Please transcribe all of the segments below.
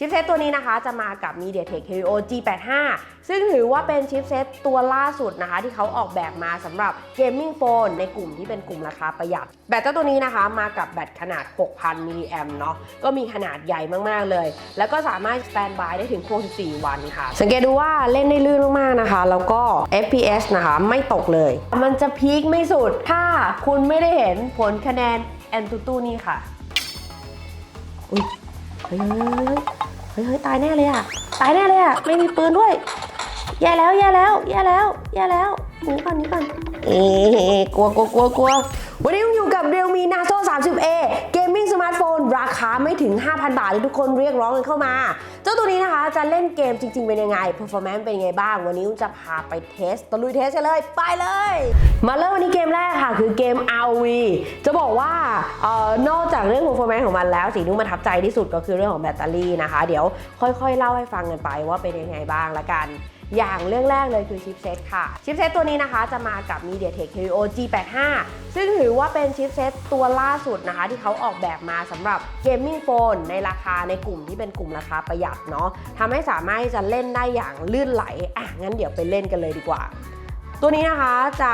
ชิปเซตตัวนี้นะคะจะมากับ MediaTek Helio G85 ซึ่งถือว่าเป็นชิปเซตตัวล่าสุดนะคะ ที่เขาออกแบบมาสำหรับเกมมิ่งโฟนในกลุ่มที่เป็นกลุ่มราคาประหยัด แบตเจ้าตัวนี้นะคะมากับแบตขนาด 6,000 มิลลิแอมเนาะก็มีขนาดใหญ่มาก ๆ เลย แล้วก็สามารถสแตนบายได้ถึง 64 วันค่ะ สังเกตดูว่าเล่นได้ลื่นมาก ๆ นะคะ แล้วก็ FPS นะคะไม่ตกเลย มันจะพีคไม่สุดถ้าคุณไม่ได้เห็นผลคะแนนแอนตูตูนี่ค่ะอุ้ยเฮ้ย ฮ้ยเฮ้ยตายแน่เลยอะ ตายแน่เลยอะ ไม่มีปืนด้วย แย่แล้วแย่แล้วแย่แล้วแย่แล้วหนีก่อนหนีก่อน เอ๊กลัวกลัวกลัวกลัววันนี้ผมอยู่กับ Realme Naso 30A Gaming Smartphone ราคาไม่ถึง 5,000 บาทที่ทุกคนเรียกร้องกันเข้ามา เจ้าตัวนี้นะคะจะเล่นเกมจริง ๆ เป็นยังไง Performance เป็นยังไงบ้าง วันนี้จะพาไปเทสตะลุยเทสกันเลย ไปเลย มาเริ่มวันนี้เกมแรกค่ะ คือเกม RV จะบอกว่าเอ่อนอกจากเรื่อง Performance ของมันแล้วสิ่งที่ประทับใจที่สุดก็คือเรื่องของแบตเตอรี่นะคะ เดี๋ยวค่อย ๆ เล่าให้ฟังกันไปว่าเป็นยังไงบ้างละกัน อย่างเรื่องแรกเลยคือชิปเซตค่ะ ชิปเซตตัวนี้นะคะจะมากับ MediaTek Helio G85 ซึ่งถือว่าเป็นชิปเซตตัวล่าสุดนะคะ ที่เขาออกแบบมาสำหรับเกมมิ่งโฟนในราคาในกลุ่มที่เป็นกลุ่มราคาประหยัดเนาะทำให้สามารถจะเล่นได้อย่างลื่นไหลอะงั้นเดี๋ยวไปเล่นกันเลยดีกว่าตัวนี้นะคะจะ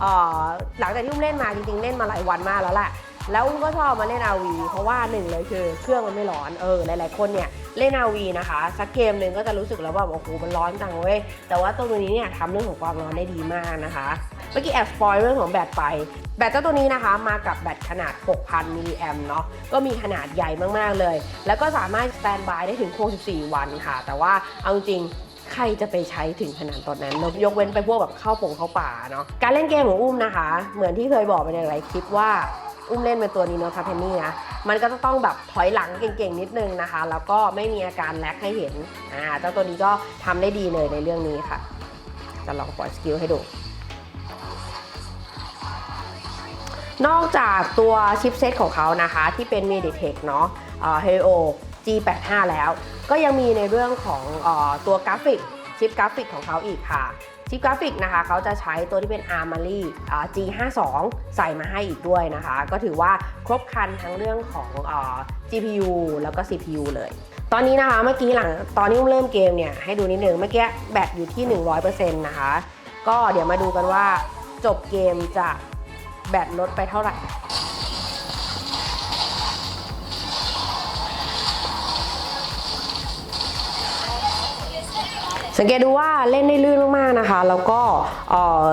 เอ่อหลังจากที่อุ้มเล่นมาจริงๆ เล่นมาหลายวันมากแล้วแหละ แล้วอุ้มก็ชอบมาเล่น RV เพราะว่าหนึ่งเลยคือเครื่องมันไม่ร้อนเออหลาย ๆ คนเนี่ยเล่น RV นะคะ สักเกมหนึ่งก็จะรู้สึกแล้วว่าโอ้โหมันร้อนจังเว้ยแต่ว่าตัวนี้เนี่ยทำเรื่องของความร้อนได้ดีมากนะคะเมื่อกี้แอบสปอยเรื่องของแบตไป แบตเจ้าตัวนี้นะคะมากับแบตขนาด 6,000 มิลลิแอมเนาะก็มีขนาดใหญ่มากๆเลย แล้วก็สามารถสแตนบายได้ถึง 64 วันค่ะ แต่ว่าเอาจริงใครจะไปใช้ถึงขนาดตอนนั้นเนอะยกเว้นไปพวกแบบเข้าปงเข้าป่าเนาะ การเล่นเกมของอุ้มนะคะ เหมือนที่เคยบอกไปในหลายคลิปว่า อุ้มเล่นเป็นตัวนี้เนาะคาเพนนี่นะมันก็จะต้องแบบถอยหลังเก่งๆนิดนึงนะคะ แล้วก็ไม่มีอาการแลกให้เห็นอ่าเจ้าตัวนี้ก็ทำได้ดีเลยในเรื่องนี้ค่ะ จะลองปล่อยสกิลให้ดูนอกจากตัวชิปเซตของเขานะคะ ที่เป็น MediaTek เนาะเอ่อ G85 แล้ว ก็ยังมีในเรื่องของอตัวกราฟิก ชิปกราฟิกของเขาอีกค่ะ ชิปกราฟิกนะคะเขาจะใช้ตัวที่เป็น Armory G52 ใส่มาให้อีกด้วยนะคะ ก็ถือว่าครบครันทั้งเรื่องของอ GPU แล้วก็ CPU เลย ตอนนี้นะคะเมื่อกี้หลังตอนที่อุ้เริ่มเกมเนี่ยให้ดูนิดนึงเมื่อกี้แบตอยู่ที่ 100%นะคะ ก็เดี๋ยวมาดูกันว่าจบเกมจะแบตลดไปเท่าไหร่ สังเกตดูว่าเล่นได้ลื่นมากๆนะคะ แล้วก็เอ่อ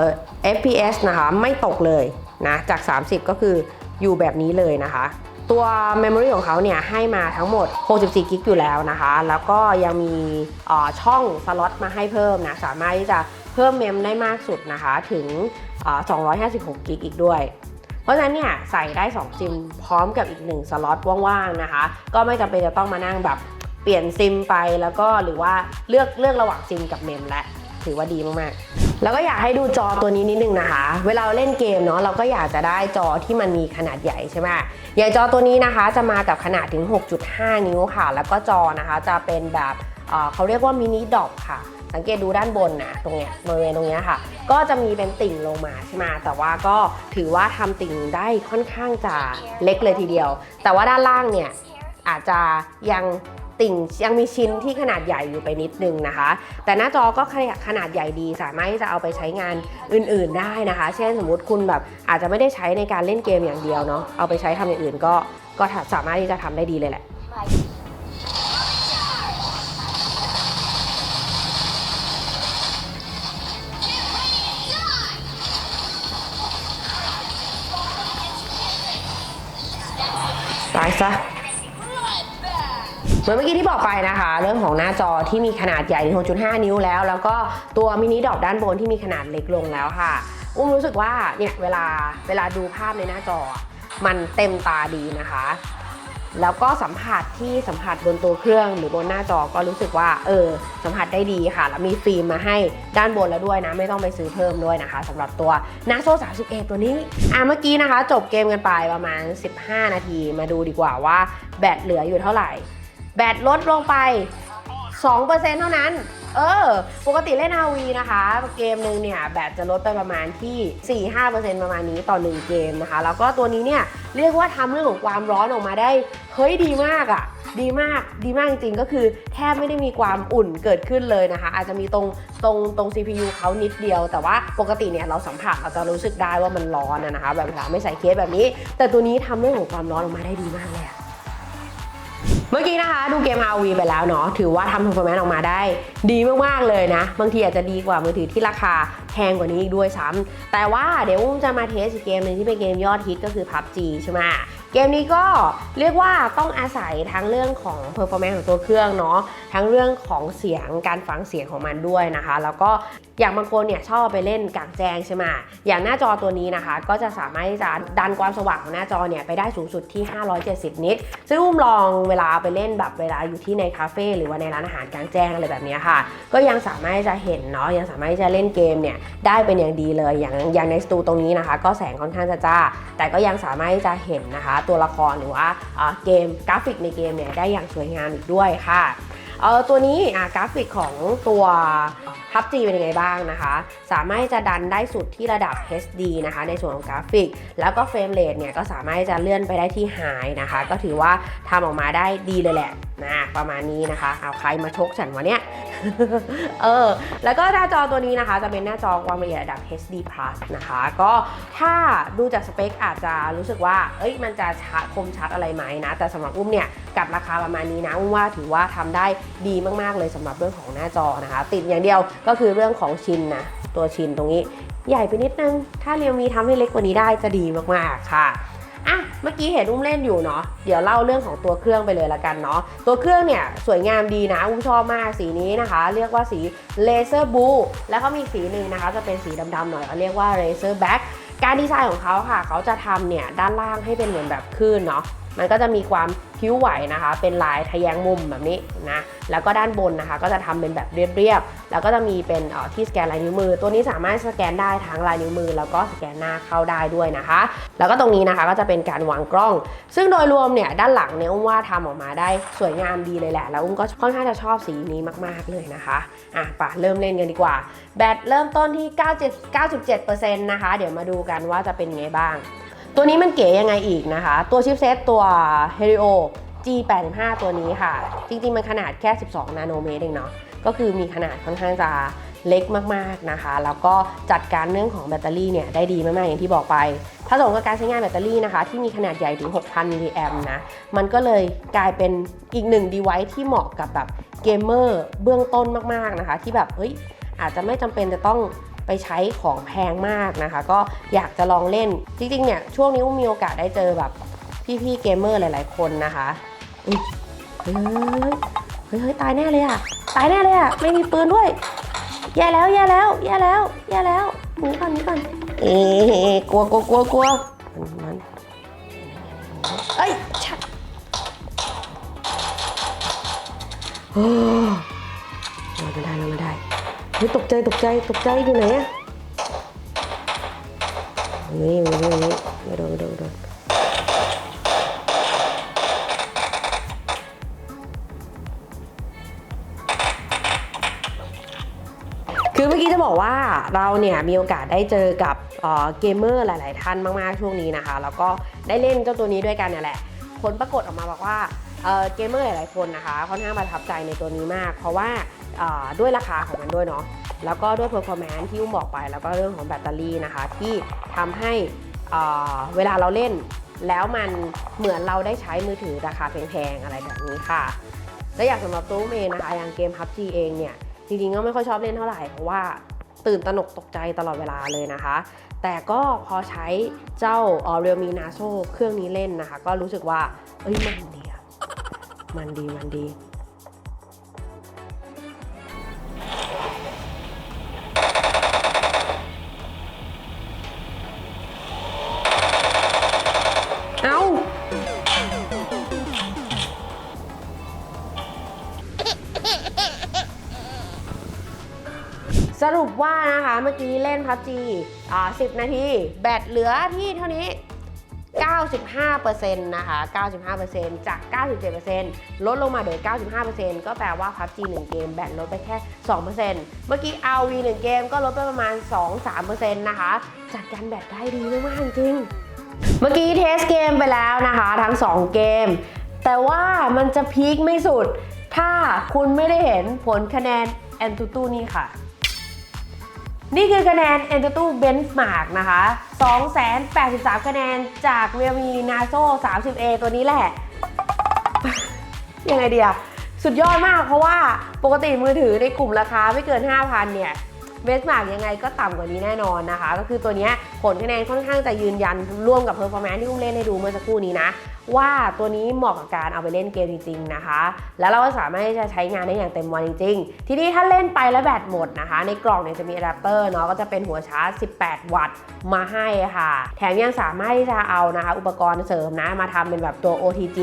FPS นะคะไม่ตกเลยนะจาก 30 ก็คืออยู่แบบนี้เลยนะคะตัว Memory ของเขาเนี่ยให้มาทั้งหมด 64 กิกอยู่แล้วนะคะ แล้วก็ยังมีช่องสล็อตมาให้เพิ่มนะ สามารถที่จะเพิ่มเมมได้มากสุดนะคะ ถึง 256 กิกอีกด้วย เพราะฉะนั้นเนี่ยใส่ได้ 2 ซิมพร้อมกับอีก 1 สล็อตว่างๆนะคะ ก็ไม่จำเป็นจะต้องมานั่งแบบ เปลี่ยนซิมไปแล้วก็หรือว่าเลือกเลือกระหว่างซิมกับเมมและถือว่าดีมากๆ แล้วก็อยากให้ดูจอตัวนี้นิดนึงนะคะ เวลาเล่นเกมเนาะเราก็อยากจะได้จอที่มันมีขนาดใหญ่ใช่ไหมอย่างจอตัวนี้นะคะจะมากับขนาดถึง 6.5 นิ้วค่ะ แล้วก็จอนะคะจะเป็นแบบเขาเรียกว่ามินิดอปค่ะ สังเกตดูด้านบนนะตรงเนี้ยบริเวณตรงเนี้ยค่ะ ก็จะมีเป็นติ่งลงมาใช่ไหมแต่ว่าก็ถือว่าทำติ่งได้ค่อนข้างจะเล็กเลยทีเดียว แต่ว่าด้านล่างเนี่ยอาจจะยัง ติ่งยังมีชิ้นที่ขนาดใหญ่อยู่ไปนิดนึงนะคะ แต่หน้าจอก็ขนาดใหญ่ดี สามารถที่จะเอาไปใช้งานอื่น ๆได้นะคะ เช่นสมมุติคุณแบบอาจจะไม่ได้ใช้ในการเล่นเกมอย่างเดียวเนาะเอาไปใช้ทำอย่างอื่นก็ก็สามารถที่จะทำได้ดีเลยแหละตายซะ เหมือนเมื่อกี้ที่บอกไปนะคะ เรื่องของหน้าจอที่มีขนาดใหญ่ถึง6.5 นิ้วแล้ว แล้วก็ตัวมินิดอกด้านบนที่มีขนาดเล็กลงแล้วค่ะ อุ้มรู้สึกว่าเนี่ยเวลาเวลาดูภาพในหน้าจอ มันเต็มตาดีนะคะ แล้วก็สัมผัสที่สัมผัสบนตัวเครื่องหรือบนหน้าจอก็รู้สึกว่าเออสัมผัสได้ดีค่ะ แล้วมีฟิล์มมาให้ด้านบนแล้วด้วยนะ ไม่ต้องไปซื้อเพิ่มด้วยนะคะสำหรับตัว n a s o 31 ตัวนี้อะเมื่อกี้นะคะ จบเกมกันไปประมาณ 15 นาที มาดูดีกว่าว่าแบตเหลืออยู่เท่าไหร่ แบตลดลงไป 2%เท่านั้น เออ ปกติเล่น RV นะคะ เกมหนึ่งเนี่ย แบตจะลดไปประมาณที่ 4-5%ประมาณนี้ต่อ 1 เกมนะคะ แล้วก็ตัวนี้เนี่ย เรียกว่าทำเรื่องของความร้อนออกมาได้ เฮ้ยดีมากอะ่ะดีมากดีมากจริงๆก็คือแทบไม่ได้มีความอุ่นเกิดขึ้นเลยนะคะ อาจจะมีตรงตรงตรง CPU เขานิดเดียว แต่ว่าปกติเนี่ยเราสัมผัสเราจะรู้สึกได้ว่ามันร้อนนะคะ แบบเวลาไม่ใส่เคสแบบนี้ แต่ตัวนี้ทำเรื่องของความร้อนออกมาได้ดีมากเลยอะ เมื่อกี้นะคะดูเกม RV ไปแล้วเนาะถือว่าทำ performance ออกมาได้ ดีมากๆเลยนะ บางทีอาจจะดีกว่ามือถือที่ราคาแพงกว่านี้อีกด้วยซ้ำแต่ว่าเดี๋ยวอุ้มจะมาเทสอีกเกมหนึงที่เป็นเกมยอดฮิตก็คือ PUBG ใช่ไหม เกมนี้ก็เรียกว่าต้องอาศัยทั้งเรื่องของ performance ของตัวเครื่องเนาะทั้งเรื่องของเสียงการฟังเสียงของมันด้วยนะคะ แล้วก็อย่างบางคนเนี่ยชอบไปเล่นกลางแจ้งใช่ไหมอย่างหน้าจอตัวนี้นะคะ ก็จะสามารถที่จะดันความสว่างของหน้าจอเนี่ยไปได้สูงสุดที่ 570 นิตซึ่งอุ้มลองเวลาไปเล่นแบบเวลาอยู่ที่ในคาเฟ่หรือว่าในร้านอาหารกลางแจ้งอะไรแบบนี้ค่ะ ก็ยังสามารถที่จะเห็นเนาะยังสามารถที่จะเล่นเกมเนี่ยได้เป็นอย่างดีเลยอย่างอย่างในสตูตรงนี้นะคะ ก็แสงค่อนข้างจะจ้า แต่ก็ยังสามารถที่จะเห็นนะคะตัวละครหรือว่าเกมกราฟิกในเกมเนี่ยได้อย่างสวยงามอีกด้วยค่ะ เออตัวนี้อะกราฟิกของตัว PUBG เป็นยังไงบ้างนะคะ สามารถจะดันได้สุดที่ระดับ HD นะคะ ในส่วนของกราฟิก แล้วก็เฟรมเรทเนี่ยก็สามารถจะเลื่อนไปได้ที่ High นะคะ ก็ถือว่าทำออกมาได้ดีเลยแหละนะประมาณนี้นะคะ เอาใครมาชกฉันวะเนี่ย เออ แล้วก็หน้าจอตัวนี้นะคะ จะเป็นหน้าจอความละเอียดระดับ HD Plus นะคะ ก็ถ้าดูจากสเปคอาจจะรู้สึกว่า เอ้ย มันจะชัดคมชัดอะไรไหมนะ แต่สำหรับอุ้มเนี่ย กับราคาประมาณนี้นะ อุ้มว่าถือว่าทำได้ดีมากๆเลยสำหรับเรื่องของหน้าจอนะคะ ติดอย่างเดียวก็คือเรื่องของชินนะตัวชินตรงนี้ใหญ่ไปนิดนึง ถ้าเรียวมีทำให้เล็กกว่านี้ได้จะดีมากๆค่ะอะเมื่อกี้เห็นอุ้มเล่นอยู่เนาะเดี๋ยวเล่าเรื่องของตัวเครื่องไปเลยละกันเนาะตัวเครื่องเนี่ยสวยงามดีนะอุ้มชอบมากสีนี้นะคะ เรียกว่าสีเลเซอร์บูแล้วก็มีสีหนึ่งนะคะ จะเป็นสีดำๆหน่อยเขาเรียกว่าเลเซอร์แบ็กการดีไซน์ของเขาค่ะ เขาจะทำเนี่ยด้านล่างให้เป็นเหมือนแบบคลื่นเนาะ มันก็จะมีความคิ้วไหวนะคะ เป็นลายทะแยงมุมแบบนี้นะ แล้วก็ด้านบนนะคะ ก็จะทำเป็นแบบเรียบๆ แล้วก็จะมีเป็นออที่สแกนลายนิ้วมือ ตัวนี้สามารถสแกนได้ทั้งลายนิ้วมือ แล้วก็สแกนหน้าเข้าได้ด้วยนะคะ แล้วก็ตรงนี้นะคะก็จะเป็นการวางกล้อง ซึ่งโดยรวมเนี่ยด้านหลังเนี่ยอุ้มว่าทำออกมาได้สวยงามดีเลยแหละ แล้วอุ้มก็ค่อนข้างจะชอบสีนี้มากๆเลยนะคะอะไป่ะเริ่มเล่นกันดีกว่า แบตเริ่มต้นที่ 97 97%นะคะ เดี๋ยวมาดูกันว่าจะเป็นไงบ้าง ตัวนี้มันเก๋ยังไงอีกนะคะ ตัวชิปเซตตัว Helio G85 ตัวนี้ค่ะ จริงๆ มันขนาดแค่ 12 นาโนเมตรเองเนาะก็คือมีขนาดค่อนข้างจะเล็กมากๆนะคะ แล้วก็จัดการเรื่องของแบตเตอรี่เนี่ยได้ดีมากๆ อย่างที่บอกไปผสมกับการใช้งานแบตเตอรี่นะคะ ที่มีขนาดใหญ่ถึง 6,000 มิลลิแอมป์นะ มันก็เลยกลายเป็นอีกหนึ่ง device ที่เหมาะกับแบบเกมเมอร์เบื้องต้นมากๆนะคะ ที่แบบเฮ้ยอาจจะไม่จำเป็นจะต้อง ไปใช้ของแพงมากนะคะ ก็อยากจะลองเล่น จริงๆเนี่ยช่วงนี้มีโอกาสได้เจอแบบพี่ๆเกมเมอร์หลายๆคนนะคะอุ๊ยเฮ้ยเฮ้ยเฮ้ยตายแน่เลยอะตายแน่เลยอะไม่มีปืนด้วยแย่แล้วแย่แล้วแย่แล้วแย่แล้วหนีก่อนหนีก่อนเอ๊กลัวกลัวกลัวกลัวมันมันเอ้ยชัดโอ้เราไม่ได้เราไม่ได้ เฮ้ยตกใจตกใจตกใจอยู่ไหนอะนี่นี่นี่นี่ไม่โดนไม่โดนไม่โดนคือเมื่อกี้จะบอกว่าเราเนี่ยมีโอกาสได้เจอกับเเกมเมอร์หลาย ๆ ท่านมาก ๆ ช่วงนี้นะคะ แล้วก็ได้เล่นเจ้าตัวนี้ด้วยกันเนี่ยแหละ ผลปรากฏออกมาบอกว่า เกมเมอร์หลายๆคนนะคะค่อนข้างประทับใจในตัวนี้มาก เพราะว่าด้วยราคาของมันด้วยเนาะแล้วก็ด้วย performance ที่อุ้มบอกไป แล้วก็เรื่องของแบตเตอรี่นะคะ ที่ทำให้เอ่อเวลาเราเล่น แล้วมันเหมือนเราได้ใช้มือถือราคาแพงๆอะไรแบบนี้ค่ะ และอย่างสำหรับตัวอุ้มเองนะคะอย่างเกม PUBG เองเนี่ย จริงๆก็ไม่ค่อยชอบเล่นเท่าไหร่ เพราะว่าตื่นตระหนกตกใจตลอดเวลาเลยนะคะ แต่ก็พอใช้เจ้าเรียลมีนาโซเครื่องนี้เล่นนะคะ ก็รู้สึกว่าเอ้ยมัน มันดีมันดี เอาสรุปว่านะคะ เมื่อกี้เล่นพับจีอ่า10นาที แบตเหลือที่เท่านี้ 95%นะคะ 95%จาก 97%ลดลงมาเหลือ95%ก็แปลว่า PUBG 1 เกมแบตลดไปแค่ 2%เมื่อกี้ RV 1 เกมก็ลดไปประมาณ 2-3%นะคะ จัดการแบตได้ดีมากๆจริง เมื่อกี้เทสเกมไปแล้วนะคะ ทั้ง 2 เกม แต่ว่ามันจะพีคไม่สุด ถ้าคุณไม่ได้เห็นผลคะแนนแอนตูตูนี่ค่ะ นี่คือคะแนน a n t u t u Benchmark นะคะ 283 คะแนนจาก Realme Naso 30A ตัวนี้แหละ ยังไงเดียสุดยอดมากเพราะว่าปกติมือถือในกลุ่มราคาไม่เกิน 5,000 เนี่ยเบสมาร์กยังไงก็ต่ำกว่านี้แน่นอนนะคะ ก็คือตัวนี้ ผลคะแนนค่อนข้างจะยืนยันร่วมกับเพอร์ฟอร์แมนซ์ที่อุ้มเล่นให้ดูเมื่อสักครู่นี้นะ ว่าตัวนี้เหมาะกับการเอาไปเล่นเกมจริง ๆ นะคะ แล้วเราก็สามารถที่จะใช้งานได้อย่างเต็มวันจริง ๆ ทีนี้ถ้าเล่นไปแล้วแบตหมดนะคะ ในกล่องเนี่ยจะมีอะแดปเตอร์เนาะก็จะเป็นหัวชาร์จ 18 วัตต์มาให้ค่ะ แถมยังสามารถที่จะเอานะคะ อุปกรณ์เสริมนะมาทำเป็นแบบตัว OTG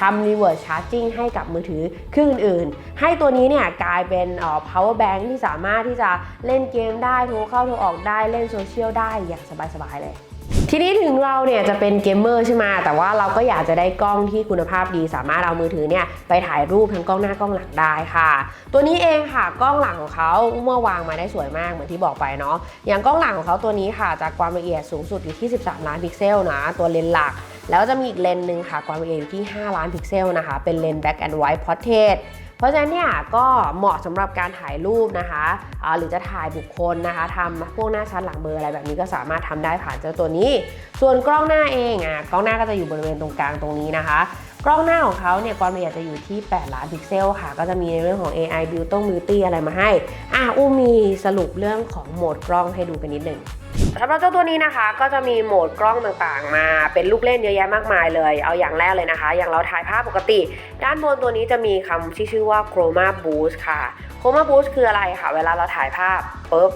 ทำ reverse charging ให้กับมือถือเครื่องอื่นๆ ให้ตัวนี้เนี่ยกลายเป็นเอ่อ power bank ที่สามารถที่จะเล่นเกมได้โทรเข้าโทรออกได้เล่นโซเชียลได้อย่างสบายๆเลย ทีนี้ถึงเราเนี่ยจะเป็นเกมเมอร์ใช่ไหมแต่ว่าเราก็อยากจะได้กล้องที่คุณภาพดี สามารถเอามือถือเนี่ยไปถ่ายรูปทั้งกล้องหน้ากล้องหลังได้ค่ะ ตัวนี้เองค่ะกล้องหลังของเขาเมื่อวางมาได้สวยมากเหมือนที่บอกไปเนาะอย่างกล้องหลังของเขาตัวนี้ค่ะจากความละเอียดสูงสุดอยู่ที่ 13 ล้านพิกเซลนะตัวเลนส์หลัก แล้วก็จะมีอีกเลนส์หนึ่งค่ะความละเอียดอยู่ที่ 5 ล้านพิกเซลนะคะเป็นเลนส์ Black and White Portrait ราะฉะนั้นเนี่ยก็เหมาะสำหรับการถ่ายรูปนะคะหรือจะถ่ายบุคคลนะคะทำพวกหน้าชัดหลังเบลออะไรแบบนี้ก็สามารถทำได้ผ่านเจ้าตัวนี้ ส่วนกล้องหน้าเองอะกล้องหน้าก็จะอยู่บริเวณตรงกลางตรงนี้นะคะกล้องหน้าของเขาเนี่ยความละเอียดจะอยู่ที่ 8 ล้านพิกเซลค่ะ ก็จะมีในเรื่องของ AI Beauty Beauty อะไรมาให้ อะอุ้มีสรุปเรื่องของโหมดกล้องให้ดูกันนิดหนึ่ง สำหรับเจ้าตัวนี้นะคะก็จะมีโหมดกล้องต่างๆ มาเป็นลูกเล่นเยอะแยะมากมายเลย เอาอย่างแรกเลยนะคะ อย่างเราถ่ายภาพปกติ ด้านบนตัวนี้จะมีคำที่ชื่อว่า Chroma Boost ค่ะ Chroma Boost คืออะไรคะเวลาเราถ่ายภาพปุ๊บ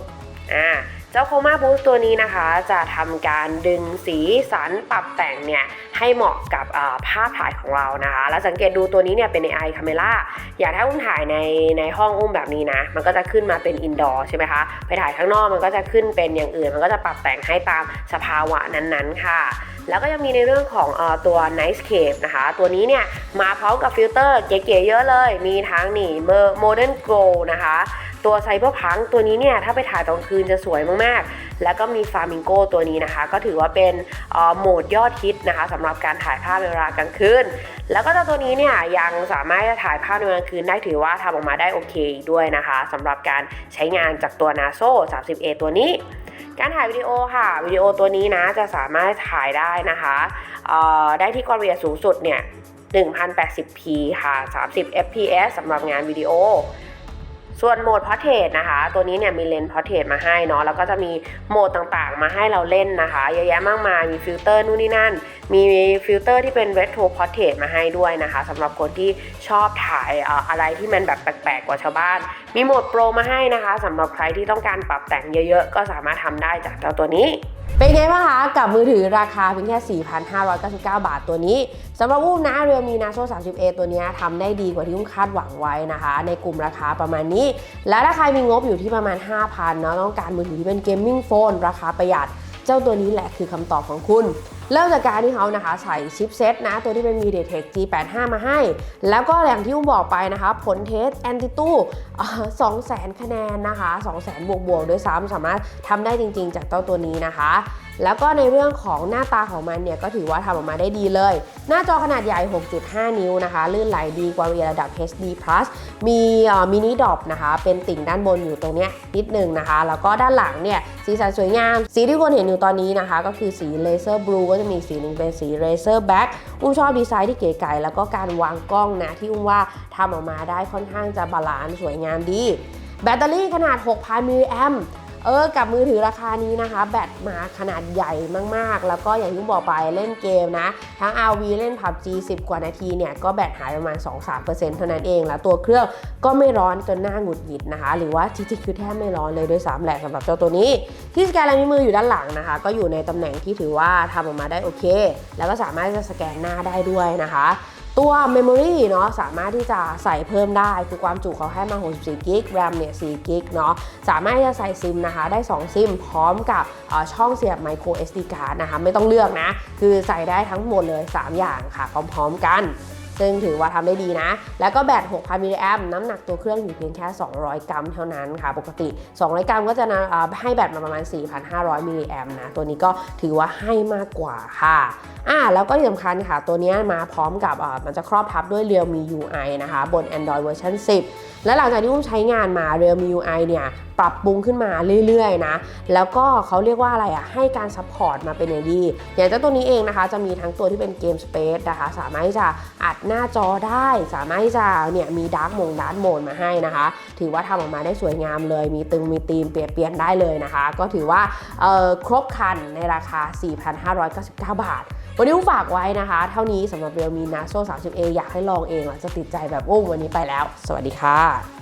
อ่า เจ้า Chroma Boost ตัวนี้นะคะจะทำการดึงสีสันปรับแต่งเนี่ยให้เหมาะกับภาพถ่ายของเรานะคะ แล้วสังเกตดูตัวนี้เนี่ยเป็น AI Camera อย่างถ้าอุ้มถ่ายในในห้องอุ้มแบบนี้นะ มันก็จะขึ้นมาเป็นอินดอร์ใช่ไหมคะ ไปถ่ายข้างนอกมันก็จะขึ้นเป็นอย่างอื่น มันก็จะปรับแต่งให้ตามสภาวะนั้นๆค่ะ แล้วก็ยังมีในเรื่องของออตัว Nightscape นะคะ ตัวนี้เนี่ยมาพร้อมกับฟิลเตอร์เก๋ๆเยอะเลย มีทั้งนี่ Modern Glow นะคะ ตัวไซเบอร์พังตัวนี้เนี่ยถ้าไปถ่ายตอนคืนจะสวยมากๆ แล้วก็มีฟามิงโกตัวนี้นะคะ ก็ถือว่าเป็นโหมดยอดฮิตนะคะสำหรับการถ่ายภาพในเวลากลางคืน แล้วก็ตัวนี้เนี่ยยังสามารถจะถ่ายภาพในเวลากลางคืนได้ถือว่าทำออกมาได้โอเคด้วยนะคะสำหรับการใช้งานจากตัว NATO 30A ตัวนี้การถ่ายวิดีโอค่ะ วิดีโอตัวนี้นะจะสามารถถ่ายได้นะคะได้ที่ความละเอียดสูงสุดเนี่ย 1080p ค่ะ 30 fps สำหรับงานวิดีโอ ส่วนโหมดพอร์เทรตนะคะ ตัวนี้เนี่ยมีเลนส์พอร์เทรตมาให้เนาะแล้วก็จะมีโหมดต่างๆ มาให้เราเล่นนะคะ เยอะแยะมากมายมีฟิลเตอร์นู่นนี่นั่น มีฟิลเตอร์ที่เป็น retro portrait มาให้ด้วยนะคะสำหรับคนที่ชอบถ่ายอะไรที่มันแบบแปลกๆกว่าชาวบ้าน มีโหมดโปรมาให้นะคะสำหรับใครที่ต้องการปรับแต่งเยอะๆ ก็สามารถทำได้จากเจ้าตัวนี้ เป็นไงบ้างคะกับมือถือราคาเพียงแค่ 4,599 บาทตัวนี้สำหรับอุ้มนะเรียมีนาโซ 30A ตัวนี้ทำได้ดีกว่าที่อุ้มคาดหวังไว้นะคะ ในกลุ่มราคาประมาณนี้ และถ้าใครมีงบอยู่ที่ประมาณ 5,000เนาะต้องการมือถือที่เป็นเกมมิ่งโฟนราคาประหยัด เจ้าตัวนี้แหละคือคำตอบของคุณ เริ่มจากการที่เขานะคะใส่ชิปเซตนะ ตัวที่เป็น MediaTek G85 มาให้ แล้วก็อย่างที่อุ้มบอกไปนะคะ ผลเทสแอนติตู้สองแสนคะแนนนะคะ2 0 0 0 0 0บวกบวกด้วยซ้ำสามารถทำได้จริง ๆ จากเจ้าตัวนี้นะคะแล้วก็ในเรื่องของหน้าตาของมันเนี่ย ก็ถือว่าทำออกมาได้ดีเลย หน้าจอขนาดใหญ่ 6.5 นิ้วนะคะ ลื่นไหลดีกว่าเรียระดับ HD Plus มีมินิดอปนะคะ เป็นติ่งด้านบนอยู่ตรงเนี้ยนิดนึงนะคะ แล้วก็ด้านหลังเนี่ย สีสันสวยงาม สีที่คนเห็นอยู่ตอนนี้นะคะก็คือสีเลเซอร์บลูก็จะมีสีหนึ่งเป็นสีเลเซอร์แบ็กอุ้มชอบดีไซน์ที่เก๋ไก่แล้วก็การวางกล้องนะที่อุ้มว่าทำออกมาได้ค่อนข้างจะบาลานซ์สวยงามดี แบตเตอรี่ขนาด 6,000มิลลิแอมป์ เออกับมือถือราคานี้นะคะ แบตมาขนาดใหญ่มากๆ แล้วก็อย่างที่บอกไปเล่นเกมนะ ทั้ง RV เล่น PUBG 10 กว่านาทีเนี่ย ก็แบตหายประมาณ 2-3%เท่านั้นเอง แล้วตัวเครื่องก็ไม่ร้อนจนหน้าหงุดหงิดนะคะ หรือว่าจริงๆคือแทบไม่ร้อนเลยด้วยซ้ำแหละสำหรับเจ้าตัวนี้ ที่สแกนลายนิ้วมืออยู่ด้านหลังนะคะ ก็อยู่ในตำแหน่งที่ถือว่าทำออกมาได้โอเค แล้วก็สามารถจะสแกนหน้าได้ด้วยนะคะ ตัว Memory เนาะสามารถที่จะใส่เพิ่มได้คือความจุเขาให้มา 64กิก RAM เนี่ย4กิกเนาะสามารถที่จะใส่ซิมนะคะได้ 2 ซิมพร้อมกับช่องเสียบ micro SD card นะคะไม่ต้องเลือกนะ คือใส่ได้ทั้งหมดเลย 3 อย่างค่ะ พร้อมๆกัน ซึ่งถือว่าทำได้ดีนะ แล้วก็แบต 6,000 มิลลิแอมน้ำหนักตัวเครื่องอยู่เพียงแค่ 200 กรัมเท่านั้นค่ะ ปกติ 200 กรัมก็จะนะอ่าให้แบตมาประมาณ 4,500 มิลลิแอมนะ ตัวนี้ก็ถือว่าให้มากกว่าค่ะอ่าแล้วก็ที่สำคัญค่ะ ตัวนี้มาพร้อมกับอ่ามันจะครอบทับด้วย Realme UI นะคะ บน Android เวอร์ชัน10 และหลังจากที่อุ้มใช้งานมา Realme UI เนี่ยปรับปรุงขึ้นมาเรื่อยๆนะ แล้วก็เขาเรียกว่าอะไรอะ ให้การซัพพอร์ตมาเป็นอย่างดี อย่างเจ้าตัวนี้เองนะคะ จะมีทั้งตัวที่เป็นเกมสเปซนะคะ สามารถที่จะอัดหน้าจอได้ สามารถที่จะเนี่ยมีดาร์กโมดดาร์กโหมดมาให้นะคะ ถือว่าทำออกมาได้สวยงามเลย มีตึงมีตีมเปลี่ยนเปรียนได้เลยนะคะ ก็ถือว่าเอ่อครบคันในราคา 4,599 บาท วันนี้อุ้มฝากไว้นะคะ เท่านี้สำหรับเรียวมีนาโซ่ 30A อยากให้ลองเองหล้วจะติดใจแบบอุ้มวันนี้ไปแล้ว สวัสดีค่ะ